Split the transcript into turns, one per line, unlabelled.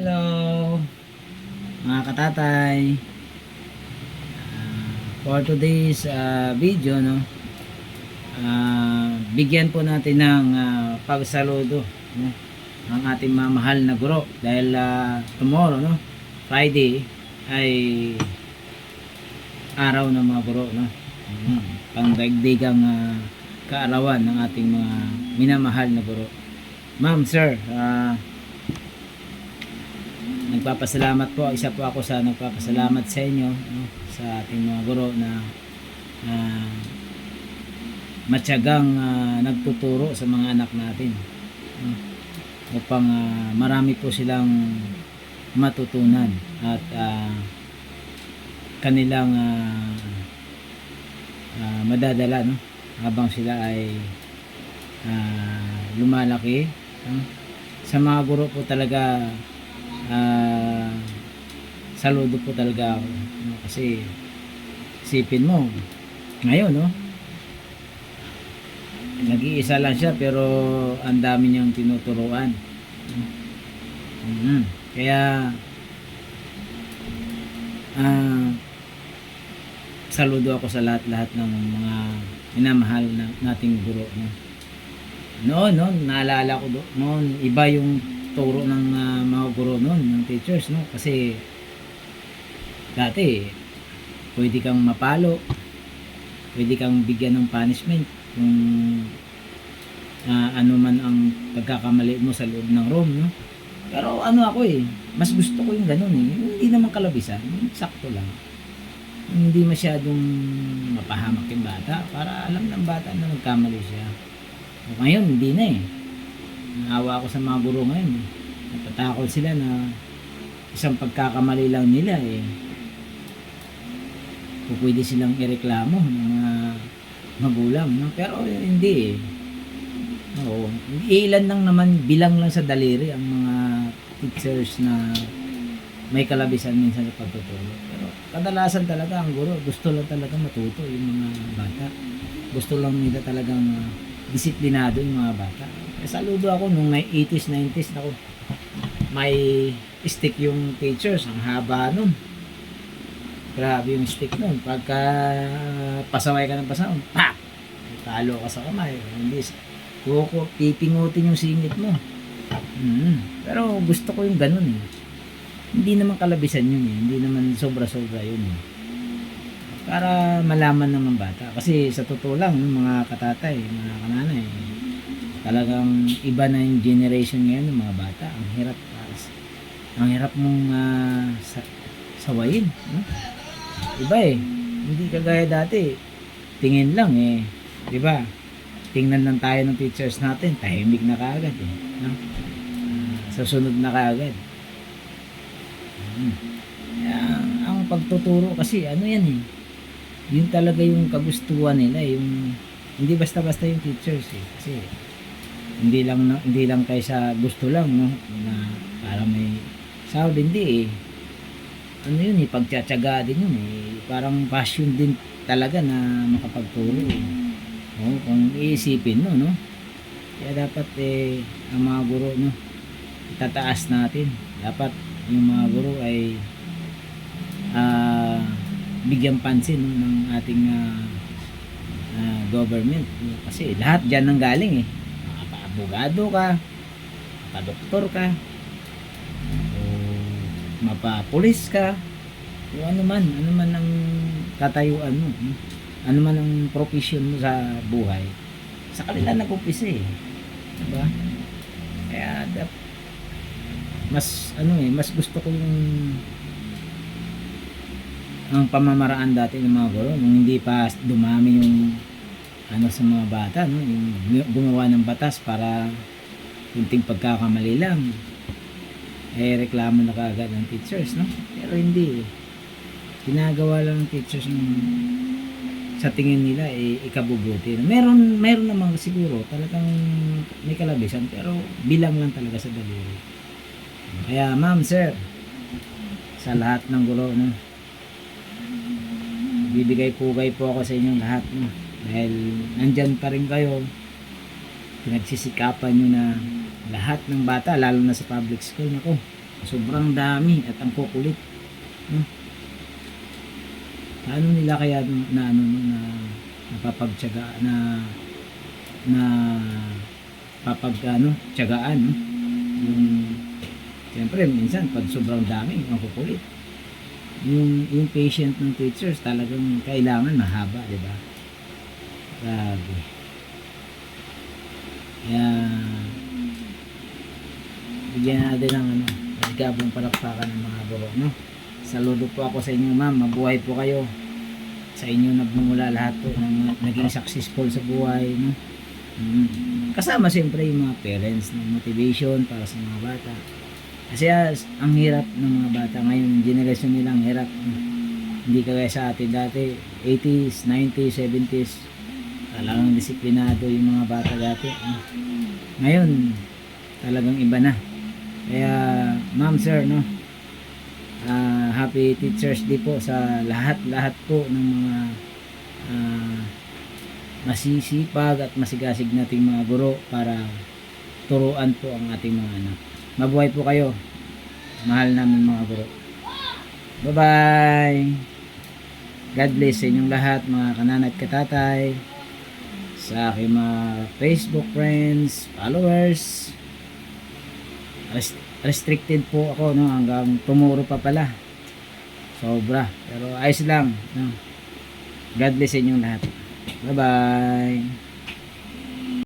Hello. Mga katatay. Ah, for today's ah, video no? Ah, bigyan po natin ng ah, pagsaludo no, ang ating mamahal na guro. Dahil ah, tomorrow no? Friday ay araw ng mga guro no? Mm, pangdaigdigang ah, kaarawan ng ating mga minamahal na guro. Ma'am sir ah, nagpapasalamat po isa po ako sa nagpapasalamat sa inyo no, sa ating mga guro na ah, matyagang ah, nagtuturo sa mga anak natin no, upang ah, marami po silang matutunan at ah, kanilang ah, ah, madadala no habang sila ay ah, lumalaki no? sa mga guro po talaga ah saludo po talaga ako no? kasi sipin mo ngayon no nag-iisa lang siya pero ang dami niyang tinuturuan Mhm. kaya ah saludo ako sa lahat-lahat ng mga minamahal na nating guro no? noon no naalala ko do noon iba yung turo ng ah, mga guro noon ng teachers no? Kasi dati pwede kang mapalo pwede kang bigyan ng punishment kung ah, ano man ang pagkakamali mo sa loob ng room no? Pero ano ako eh mas gusto ko yung ganun eh. Hindi naman kalabisan sakto lang. Hindi masyadong mapahamak yung bata para alam ng bata na nagkamali siya. O ngayon hindi na eh naawa ako sa mga guro ngayon eh. Natatakot sila na isang pagkakamali lang nila eh. Kung pwede silang ireklamo ng mga magulang. No? Pero eh, hindi eh. Oo. Ilan lang naman, bilang lang sa daliri ang mga teachers na may kalabisan minsan sa pagtuturo. Pero kadalasan talaga ang guro, gusto lang talaga matuto yung mga bata. Gusto lang nila talagang ah, disiplinado yung mga bata. Eh, saludo ako nung may 80s, 90s ako. May stick yung teachers, ang haba nun. Grabe yung stick nun. Pagka pasaway ka ng pasaway, pa! Talo ka sa kamay. Hindi, kuko, pipingutin yung singit mo. Mm. Pero gusto ko yung ganun eh. Hindi naman kalabisan yun eh. Hindi naman sobra-sobra yun eh. Para malaman naman bata. Kasi sa totoo lang, mga katatay, mga kananay, talagang iba na yung generation ngayon ng mga bata. Ang hirap, ang hirap mong ah, sa- sawayin. No? Iba eh. Hindi kagaya dati. Tingin lang eh. Di ba? Tingnan lang tayo ng teachers natin. Tahimik na kaagad eh. No? Ah, susunod na kaagad. Hmm. Kaya, ang pagtuturo kasi ano yan eh. Yun talaga yung kagustuhan nila. Yung, hindi basta-basta yung teachers eh. Kasi hindi lang na, hindi lang kaysa gusto lang no? Na para may sahod hindi eh. Ano yun eh pagtsatsaga din yun eh. Parang passion din talaga na makapagturo eh. Oh, kung iisipin mo no? Kaya dapat eh ang mga guro no? Itataas natin. Dapat yung mga guro ay ah bigyan pansin no, ng ating ah, ah, government. Kasi lahat dyan nang galing eh mapa-abogado ka mapa-doktor ka o mapa-pulis ka o ano man ano man ang katayuan mo no? ano man ang profession mo sa buhay sa kanila nag-umpisa eh diba kaya dap- mas ano eh mas gusto ko yung ang pamamaraan dati ng mga guro nung hindi pa dumami yung ano sa mga bata no? Yung gumawa ng batas para kunting pagkakamali lang. Eh reklamo na kaagad ng teachers no? Pero hindi eh. ginagawa lang ng teachers ng sa tingin nila eh, ikabubuti. Meron meron naman siguro talagang may kalabisan pero bilang lang talaga sa daliri. Kaya ma'am sir sa lahat ng guro no? Bibigay pugay po ako sa inyong lahat no? Dahil nandyan pa rin kayo pinagsisikapan nyo na lahat ng bata lalo na sa public school nako Sobrang dami at ang kukulit. No? Paano nila kaya na ano no, na napapagtyaga na na papag ano, tiyagaan no? Yung Siyempre, minsan, pag sobrang dami, makukulit. Yung, yung patient ng teachers, talagang kailangan mahaba, di ba? Grabe. Kaya, bigyan natin ng ano, maligabong palakpakan ng mga buro, no? Saludo po ako sa inyo, ma'am. Mabuhay po kayo. Sa inyo nagmumula lahat po ng naging successful sa buhay, no? Mm. Kasama siyempre yung mga parents ng motivation para sa mga bata. Kasi ah, ang hirap ng mga bata ngayon, generation nila ang hirap. Hindi kagaya sa atin dati, 80s, 90s, 70s, talagang disiplinado yung mga bata dati. Ngayon, talagang iba na. Kaya, ma'am, sir, no? ah, happy Teachers Day po sa lahat-lahat po ng mga ah, masisipag at masigasig nating mga guro para turuan po ang ating mga anak. Mabuhay po kayo. Mahal namin mga guro. Bye-bye. God bless sa inyong lahat mga kanan at katatay. Sa aking mga Facebook friends, followers. Rest- restricted po ako no hanggang tomorrow pa pala. Sobra. Pero ayos lang. No? God bless inyong lahat. Bye-bye.